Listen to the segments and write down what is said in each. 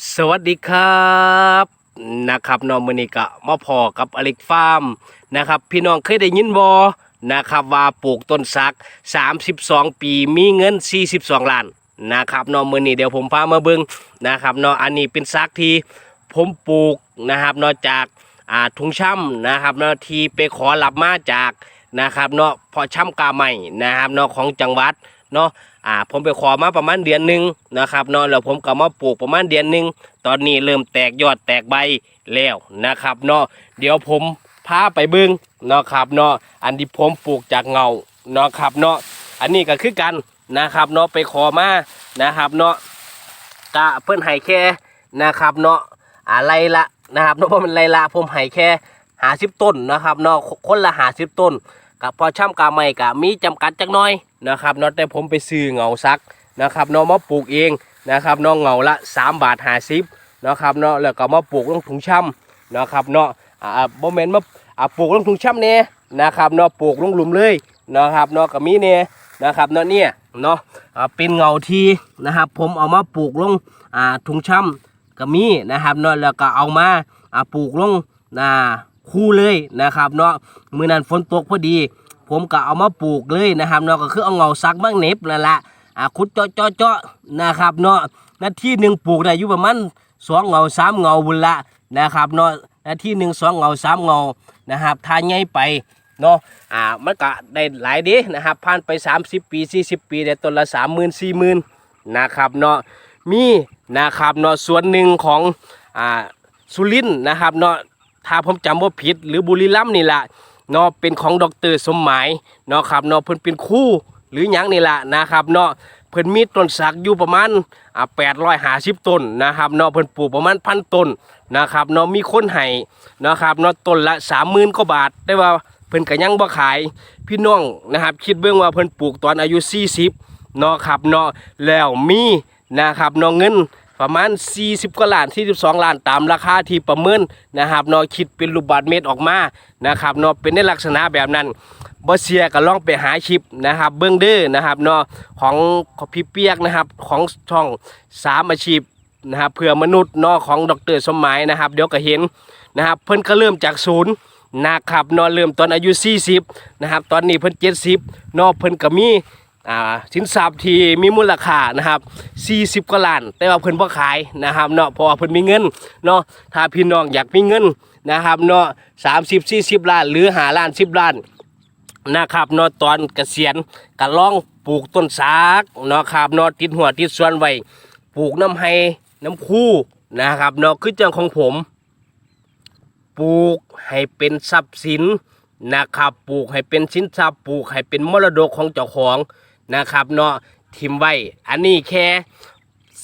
สวัสดีครับนะครับน้องมือนี้ก็มาพอกับอเล็กฟาร์มนะครับ พี่น้องเคยได้ยินบอนะครับว่าปลูกต้นสัก 32 ปีมีเงิน 42 ล้านนะครับน้องมือนี้เดี๋ยวผมพามาเบิงนะครับเนาะอันนี้เป็นสักที่ผมปลูกนะครับนอกจากอ่าทุงช่ำนะครับนาะที่ไปขอรับมาจากนะครับเนาะพอช่ำกาใหม่นะครับเนาะของจังหวัด เนาะอ่าผมไปขอมาประมาณเดือนหนึ่งนะครับเนาะแล้วผมก็มาปลูกประมาณเดือนหนึ่งตอนนี้เริ่มแตกยอดแตกใบแล้วนะครับเนาะเดี๋ยวผมพาไปเบิ้งเนาะครับเนาะอันที่ผมปลูกจากเงาเนาะครับเนาะอันนี้ก็คือกันนะครับเนาะไปขอมานะครับเนาะกะเพิ่นให้แค่นะครับเนาะอะไรละนะครับเนาะเพราะมันไรละผมให้แค่หาสิบต้นนะครับเนาะคนละหาสิบต้น กับพอช่ำกาไม่กะมีจำกัดจักน้อยนะครับเนาะแต่ผมไปซื้อเงาซักนะครับเนาะมาปลูกเองนะครับเนาะเงาละ 3 บาท50นะครับเนาะแล้วก็มาปลูกลงถุงช่ำนะครับเนาะอ่าบ่แม่นมาอ่าปลูกลงถุงช่ำเนี่ยนะครับเนาะปลูกลงหลุมเลยนะครับเนาะก็มีเนี่ยนะครับเนาะเนี่ยเนาะเป็นเงาที่นะครับผมเอามาปลูกลงอ่าถุงช่ำก็มีนะครับเนาะแล้วก็เอามาอ่าปลูกลงอ่า คู่เลยนะครับเนาะมือนั้นฝนตกพอดี ผมก็เอามาปลูกเลยนะครับเนาะก็คือเอาเงาซักมังเน็บนั่นละอะขุดเจาะเจาะเจาะนะครับเนาะนาทีหนึ่งปลูกได้อยู่ประมาณสองเงาสามเงาบุญละนะครับเนาะนาทีหนึ่งสองเงาสามเงานะครับทานใหญ่ไปเนาะอ่ามันก็ได้หลายดีนะครับผ่านไป 30 ปี 40 ปีได้ต้นละ 3 0 0 0 0 4 0 0 0 0นะครับเนาะมีนะครับเนาะส่วนหนึ่งของอ่าสุรินทร์นะครับเนาะ ถ้าผมจำว่าผิดหรือบุรีรัมนี่แหละเนาะเป็นของดรสมหมายเนาะครับเนาะเพิ่นเป็นคู่หรือยังนี่แหละนะครับเนาะเพิ่นมีต้นสักอยู่ประมาณอ่าแปดร้อยห้าสิบต้นนะครับเนาะเพิ่นปลูกประมาณพันต้นนะครับเนาะมีคนให้นะครับเนาะต้นละสามหมื่นกว่าบาทได้ว่าเพิ่นก็ยังบ่ขายพี่น้องนะครับคิดเบื้องว่าเพิ่นปลูกตอนอายุ 40เนาะครับเนาะแล้วมีนะครับเนาะเงิน ประมาณ 40 กว่าล้าน 42 ล้านตามราคาที่ประเมินนะครับเนาะคิดเป็นรูปบาทเมตรออกมานะครับเนาะเป็นในลักษณะแบบนั้นบ่เสียก็ลองไปหาคลิปนะครับ เบื้องเด้อนะครับเนาะของของพี่เปียกนะครับของช่องสามอาชีพนะครับเพื่อมนุษย์เนาะของดรสมหมายนะครับ เดี๋ยวก็เห็นนะครับเพิ่นก็เริ่มจากศูนย์นะครับเนาะเริ่มตอนอายุ 40นะครับตอนนี้เพิ่น70เนาะเพิ่นก็มีอ่า สินทรัพย์ที่มีมูลค่านะครับ40กว่าล้าน แต่ว่าเพิ่นบ่ขายนะครับเนาะเพราะว่าเพิ่นมีเงินเนาะถ้าพี่น้องอยากมีเงินนะครับเนาะ30 40ล้าน หรือ5ล้าน 10 ล้านนะครับเนาะตอนเกษียณก็ลองปลูกต้นสากเนาะครับเนาะติดหัวติดสวนไว้ปลูกน้ำให้น้ำคู่นะครับเนาะคือจังของผมปลูกให้เป็นทรัพย์สินนะครับ ปลูกให้เป็นสินทรัพย์ ปลูกให้เป็นมรดกของเจ้าของ นะครับเนาะทิมไว้ อันนี้แค่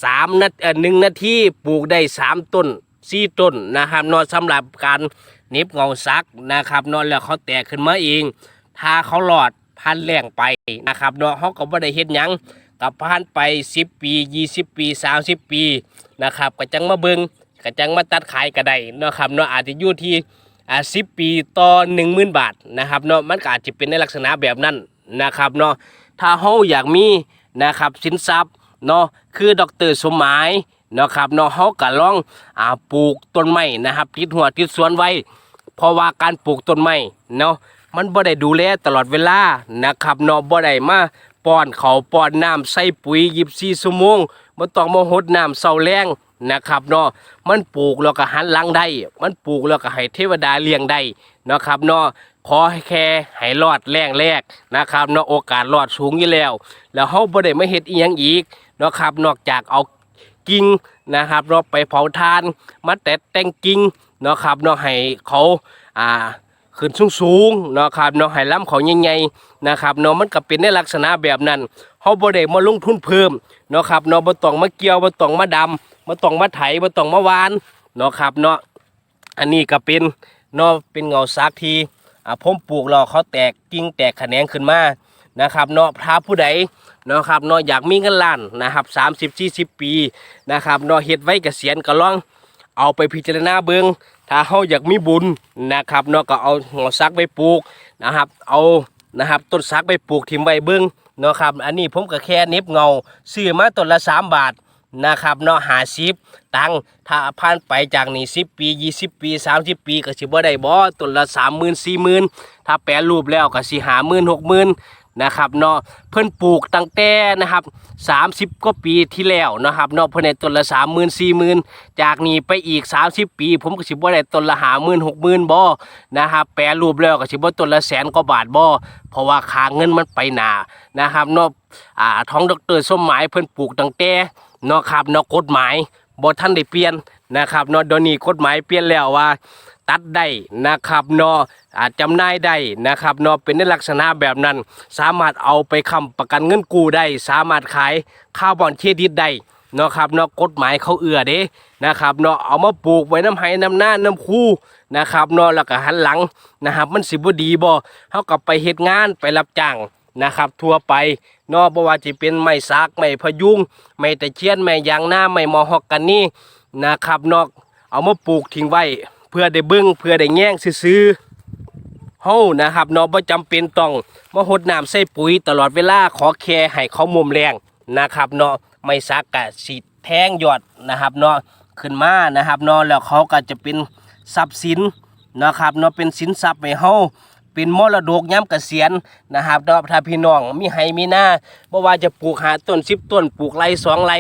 สามนาทีหนึ่งนาทีปลูกได้สามต้นสี่ต้นนะครับเนาะสำหรับการเน็บเงาซักนะครับเนาะแล้วเขาแตกขึ้นมาเอง ถ้าเขาหลอดพันแรงไปนะครับเนาะเขาก็บ่ได้เฮ็ดยังกับพันไป10ปี20ปี30ปีนะครับก็จังมาเบิงก็จังมาตัดขายก็ได้เนะครับเนาะอาจจะอยู่ที่อ่า10ปีต่อ10,000บาทนะครับเนาะมันก็อาจจะเป็นในลักษณะแบบนั้นนะครับเนาะ ถ้าเฮาอยากมีนะครับสินทรัพย์เนาะคือดรสมหมายเนาะครับเนาะเฮาก็ลองอ่าปลูกต้นไม้นะครับติดหัวติดสวนไว้เพราะว่าการปลูกต้นไม้เนาะมันบ่ได้ดูแลตลอดเวลานะครับเนาะบ่ได้มาป้อนเขาป้อนน้ำใส่ปุ๋ย24ชั่วโมงบ่ต้องมาหดน้ำเศร้าแรงนะครับเนาะมันปลูกแล้วก็หันหลังได้ มันปลูกแล้วก็ให้เทวดาเลี้ยงได้นะครับเนาะขอแค่ให้รอดแรงแรกนะครับเนาะโอกาสรอดสูงอยู่แล้ว แล้วเฮาบ่ได้มาเฮ็ดอีหยังอีกเนาะครับ นอกจากเอากิ่งนะครับเราไปเผาทานมาแต่แต่งกิ่งเนาะครับเนาะให้เขาอ่าขึ้นสูงสูงๆเนาะครับเนาะให้ล้ำเขาใหญ่ๆนะครับเนาะมันก็เป็นในลักษณะแบบนั้นเฮาบ่ได้มาลงทุนเพิ่มเนาะครับเนาะบ่ต้องมาเกี่ยวบ่ต้องมาดำบ่ต้องมาไถบ่ต้องมาหวานเนาะครับเนาะอันนี้ก็เป็นเนาะเป็นเงาซักที่ ผมปลูกแล้วเขาแตกกิ่งแตกแขนงขึ้นมานะครับเนาะถ้าผู้ใดเนาะครับเนาะอยากมีเงินล้านนะครับ30 40ปีนะครับเนาะเฮ็ดไว้เกษียณก็ลองเอาไปพิจารณาเบิงถ้าเฮาอยากมีบุญนะครับเนาะก็เอาหัวซักไปปลูกนะครับ เอานะครับต้นซักไปปลูกทิมไว้เบิงเนาะครับ อันนี้ผมก็แค่เน็บเงาซื้อมาต้นละ3บาท นะครับเนาะหาสิบตังถ้าผ่านไปจากนี้สิปี20ปี30ปีก็สิบ่ได้บ่ต้นละ30,000 40,000ถ้าแปรรูปแล้วก็สิหาหมื่นหกหมื่นนะครับเนาะเพิ่นปลูกตั้งแต่นะครับ30กว่าปีที่แล้วนะครับเนาะเพิ่นได้ต้นละ30,000 40,000จากนี้ไปอีก30ปี ผมก็สิบ่ได้ต้นละ50,000 60,000บ่นะครับแปรรูปแล้วก็สิบ่ต้นละแสนกว่าบาทบ่เพราะว่าค่าเงินมันไปหนานะครับเนาะอ่าท้องดรสมหมายเพิ่นปลูกตั้งแต่ เนาะครับเนาะกฎหมายบ่ทันได้เปลี่ยนนะครับเนาะเดี๋ยวนี้กฎหมายเปลี่ยนแล้วว่า ตัดได้นะครับเนาะอาจจำนายได้นะครับเนาะเป็นในลักษณะแบบนั้น สามารถเอาไปค้ำประกันเงินกู้ได้ สามารถขายข้าวบอนเครดิตได้เนาะครับเนาะกฎหมายเขาเอื้อเด้นะครับเนาะเอามาปลูกไว้น้ำไห้น้ำหน้าน้ำคูนะครับเนาะแล้วก็หันหลังนะครับมันสิบ่ดีบ่เฮากับไปเฮ็ดงานไปรับจ้าง นะครับ ทั่วไปเนาะบ่ว่าจะเป็นไม้ซักไม้พยุงไม้ตะเคียนไม้ยางหน้าไม้มอฮอกกันนี่นะครับนาะเอามาปลูกทิ้งไว้ เพื่อได้เบิ้งเพื่อได้แย่งซื้อเฮานะครับนาะบ่จำเป็นต้องมาหดน้ำใส่ปุ๋ยตลอดเวลาขอแค่ให้เขามุมแรงนะครับเนาะไม่ซักกะสิแทงยอดนะครับเนาะขึ้นมานะครับเนาะแล้วเขาก็จะเป็นทรัพย์สินนะครับเนาะเป็นสินทรัพย์ให้เฮา เป็นมรดกย้ำเกษียณนะครับเนาะถ้าพี่น้องมีให้มีหน้าบ่ว่าจะปลูกหาต้น10ต้นปลูกไรสองไร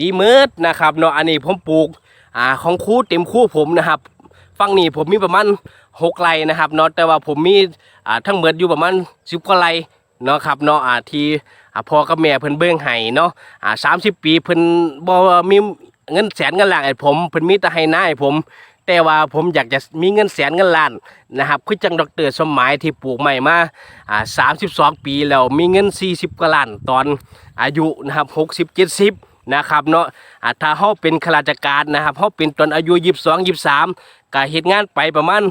ดีเมิดนะครับเนาะอันนี้ผมปลูกอ่าของครูเต็มคู่ผมนะครับฝั่งนี้ผมมีประมาณหกไร่นะครับเนาะแต่ว่าผมมีอ่าทั้งหมดอยู่ประมาณสิบกว่าไร่เนาะครับเนาะอ่าที่อ่าพ่อกับแม่เพิ่นเบิ่งให้เนาะอ่าสามสิบปีเพิ่นบ่มีเงินแสนเงินล้านให้ผมเพิ่นมีแต่ให้หน้าให้ผม แต่ว่าผมอยากจะมีเงินแสนเงินล้านนะครับคือจังดอกเตอรสมหมายที่ปลูกใหม่มาอ่าสามสิบสองปีแล้วมีเงินสี่สิบกว่าล้านตอนอายุนะครับหกสิบเจ็ดสิบนะครับเนาะอ่าถ้าเฮาเป็นข้าราชการนะครับเฮาเป็นตอนอายุยี่สิบสองยี่สิบสามก็เฮ็ดงานไปประมาณ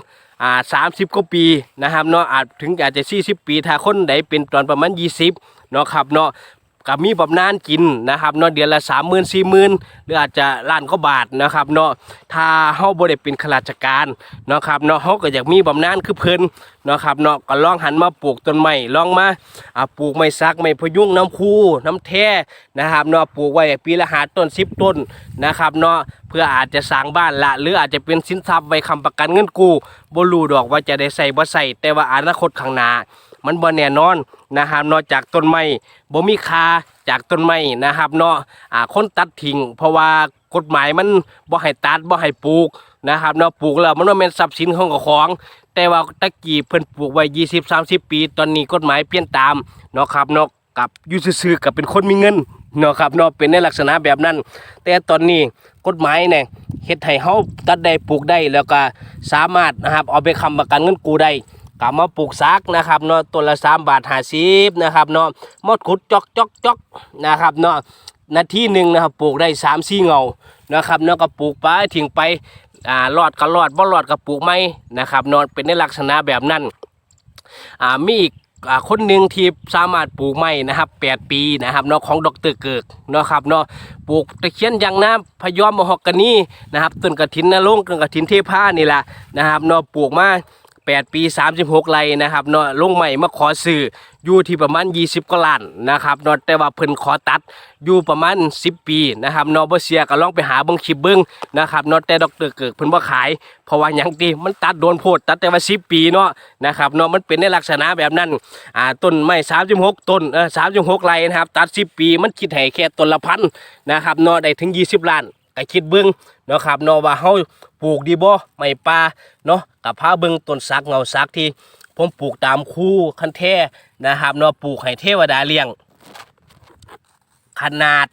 อ่าสามสิบกว่าปีนะครับเนาะอาจถึงอาจจะสี่สิบปี ถ้าคนใดเป็นตอนประมาณยี่สิบเนาะครับเนาะ ก็มีบำนาญกินนะครับเนาะเดือนละสามหมื่นสี่หมื่นหรืออาจจะล้านก็บาทนะครับเนาะถ้าเฮาบ่ได้เป็นข้าราชการนะครับเนาะเฮาก็อยากมีบำนาญคือเพิ่นนะครับเนาะก็ลองหันมาปลูกต้นไม้ลองมาอ่าปลูกไม้ซักไม้พยุงน้ำคูน้ำแท้นะครับเนาะปลูกไว้ปีละหาต้นสิบต้นนะครับเนาะเพื่ออาจจะสร้างบ้านละ หรืออาจจะเป็นสินทรัพย์ไว้ค้ำประกันเงินกู้บ่รู้ดอกว่าจะได้ใส่บ่ใส่แต่ว่าอนาคตข้างหน้ามันบ่แน่นอน นะครับเนอกจากต้นไม้บ่มีค่าจากต้นไม้นะครับเนาะอ่าคนตัดทิ้งเพราะว่ากฎหมายมันบ่ให้ตัดบ่ให้ปลูกนะครับเนาะปลูกแล้วมันบ่แม่นทรัพย์สินของของ แต่ว่าตะกี้เพิ่นปลูกไว้20 30ปี ตอนนี้กฎหมายเปลี่ยนตามเนาะครับเนาะกับยู่ซื่อๆกับเป็นคนมีเงินเนาะครับเนาะเป็นในลักษณะแบบนั้น แต่ตอนนี้กฎหมายเนี่ยเฮ็ดให้เฮาตัดได้ปลูกได้แล้วก็สามารถนะครับเอาไปค้ำประกันเงินกู้ได้ กลับมาปลูกซักนะครับเนาะต้นละ3บาท50นะครับเนาะมดขุดจอกจอกจอกนะครับเนาะนาทีหนึ่งนะครับปลูกได้3 4เงานะครับเนาะก็ปลูกไปทิ้งไปอ่ารอดก็รอดบ่รอดก็ปลูกไม่นะครับเนาะเป็นในลักษณะแบบนั้นอ่ามีอีกอ่าคนหนึ่งที่สามารถปลูกไม้นะครับ 8 ปีนะครับเนาะของดรเกิกเนาะครับเนาะปลูกตะเคียนยางน้ำพยอมมหอกกานีนะครับต้นกระถินนรงค์ต้นกระถินเทพานี่แหละนะครับเนาะปลูกมา 8 ปี 36 ไร่นะครับเนาะลงใหม่มาขอซื้ออยู่ที่ประมาณ 20กว่าล้านนะครับเนาะแต่ว่าเพิ่นขอตัดอยู่ประมาณ 10 ปีนะครับเนาะบ่เสียก็ลองไปหาเบิ่งคลิปเบิ่งนะครับเนาะแต่ดอกเตอร์เกิกเพิ่นบ่ขาย เพราะว่าหยังติมันตัดโดนโพดตัดแต่ว่า 10 ปีเนาะนะครับเนาะมันเป็นในลักษณะแบบนั้นอ่าต้นไม้36 ต้นเออ36 ไร่นะครับตัด 10 ปีมันคิดให้แค่ต้นละพันนะครับเนาะได้ถึง 20 ล้านก็คิดเบิ่งเนาะครับเนาะว่าเฮา ปลูกดีบ่ไม้ป่าเนาะกับพาเบิงต้นสักเงาสักที่ ผมปลูกตามคู่คันแท้นะครับเนาะปลูกให้เทวดาเลี้ยง ขนาด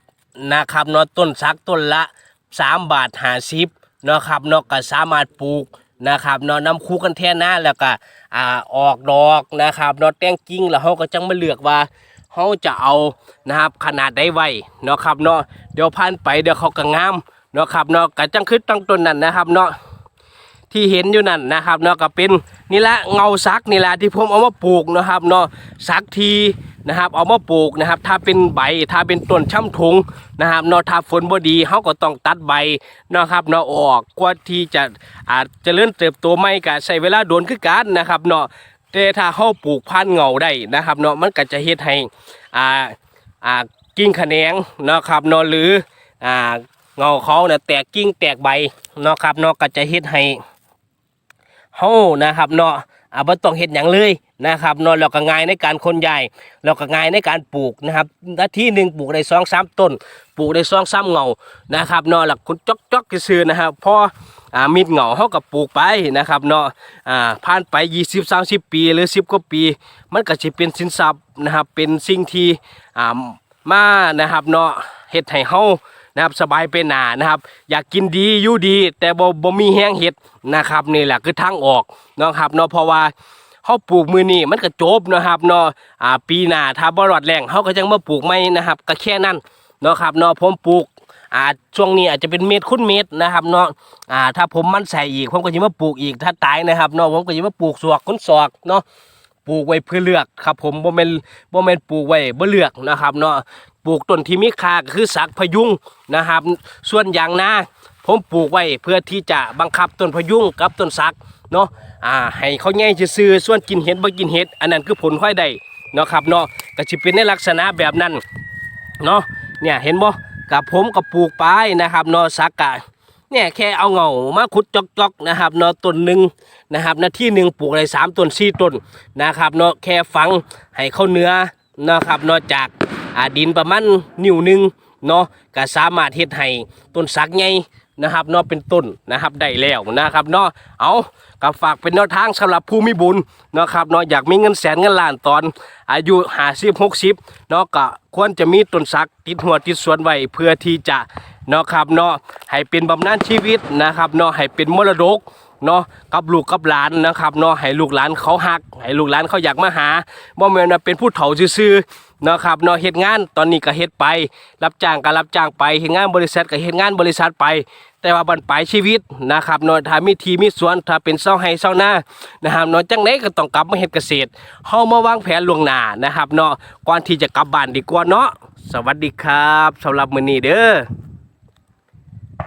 นะครับเนาะต้นสักต้นละ 3 บาทหาสิบเนาะครับเนาะก็สามารถปลูกนะครับเนาะน้ำคู่กันแท่หน้าแล้วก็อ่าออกดอกนะครับเนาะแต่งกิ่งแล้วเขาก็จังมาเลือกว่าเขาจะเอานะครับขนาดได้ไว้เนาะครับเนาะเดี๋ยวผ่านไปเดี๋ยวเขาก็งาม เนาะครับเนาะก็จังคือตั้งต้นนั้นนะครับ เนาะที่เห็นอยู่นั่นนะครับเนาะก็เป็นนี่แหละเงาซักนี่แหละที่ผมเอามาปลูกนะครับเนาะซักทีนะครับ เอามาปลูกนะครับ ถ้าเป็นใบถ้าเป็นต้นช่ำทุงนะครับเนาะถ้าฝนบ่ดีเขาก็ต้องตัดใบนะครับเนาะออกกว่าที่จะอาจจะเลื่อนเติบโตไม่ก็ใช้เวลาโดนคือกันนะครับเนาะแต่ถ้าเขาปลูกพันเงาได้นะครับเนาะมันก็จะเฮ็ดให้อ่าอ่ากิ่งขะแขนงนะครับเนาะหรืออ่า เงาเขาเนี่ยแตกกิ่งแตกใบเนาะครับเนาะก็จะเฮ็ดให้เฮานะครับเนาะอ่าบ่ต้องเฮ็ดหยังเลยนะครับเนาะแล้วก็ง่ายในการขนย้ายแล้วก็ง่ายในการปลูกนะครับนาทีหนึ่งปลูกได้2 3ต้น ปลูกได้2 3เงานะครับเนาะแล้วคุณจอกๆซื่อนะครับพออ่ามีดเหงาเฮาก็ปลูกไปนะครับเนาะอ่าผ่านไป 20 30 ปีหรือ 10กว่าปี มันก็สิเป็นสินทรัพย์นะครับเป็นสิ่งที่อ่ามานะครับเนาะเฮ็ดให้เฮา นะครับสบายไปหนานะครับ อยากกินดีอยู่ดี แต่บ่บ่มีแห้งเฮ็ดนะครับนี่แหละคือทางออกเนาะครับเนาะเพราะว่าเฮาปลูกมือนี้มันก็จบนะครับเนาะอ่าปีหน้าถ้าบ่รอดแรงเฮาก็จังมาปลูกใหม่นะครับ ก็แค่นั้นเนาะครับเนาะผมปลูกอาช่วงนี้อาจจะเป็นเม็ดคุณเม็ดนะครับเนาะอ่าถ้าผมมันใส่อีกผมก็จะมาปลูกอีกถ้าตายนะครับเนาะผมก็จะมาปลูกสวกคุณศอกเนาะปลูกไว้เพื่อเลือกครับผมบ่แม่นบ่แม่นปลูกไว้บ่เลือกนะครับเนาะ ปลูกต้นที่มีค่าก็คือสักพยุงนะครับ ส่วนอย่างนาผมปลูกไว้เพื่อที่จะบังคับต้นพยุงกับต้นสักเนาะอ่าให้เขาแย่งซื่อส่วนกินเห็ดบ่กินเห็ดอันนั้นคือผลค่อยได้เนาะครับเนาะก็สิเป็นในลักษณะแบบนั้นเนาะเนี่ยเห็นบ่กับผมก็ปลูกไปนะครับเนาะสักกะเนี่ยแค่เอาเงามาขุดจอกๆนะครับเนาะต้นหนึ่งนะครับนาที่หนึ่งปลูกได้สามต้นสี่ต้นนะครับเนาะแค่ฝังให้เข้าเนื้อ นะครับนาะจากดินประมาณนิ้วหนึ่งเนาะก็สามารถเฮ็ดให้ต้นสักใหญ่นะครับเนาะเป็นต้นนะครับได้แล้วนะครับเนาะเอาก็ฝากเป็นแนวทางสำหรับผู้มีบุญเนาะครับเนาะอยากมีเงินแสนเงินล้านตอน อายุห้าสิบหกสิบเนาะก็ควรจะมีต้นสักติดหัวติดสวนไว้เพื่อที่จะเนาะครับเนาะให้เป็นบำนาญชีวิตนะครับเนาะให้เป็นมรดก เนาะกับลูกกับหลานนะครับเนาะให้ลูกหลานเขาหักให้ลูกหลานเขาอยากมาหาบ่แม่นเป็นผู้เฒ่าซื่อๆเนาะครับเนาะเฮ็ดงานตอนนี้ก็เฮ็ดไป รับจ้างก็รับจ้างไปเฮ็ดงานบริษัทก็เฮ็ดงานบริษัทไป แต่ว่าบรรปลายชีวิตนะครับเนาะถ้ามีทีมีสวนถ้าเป็นเสาไห้เสาหน้านะครับเนาะจังไดก็ต้องกลับมาเฮ็ดเกษตรเฮามาวางแผนล่วงหน้านะครับเนาะก่อนที่จะกลับบ้านดีกว่าเนาะสวัสดีครับสำหรับมื้อนี้เด้อ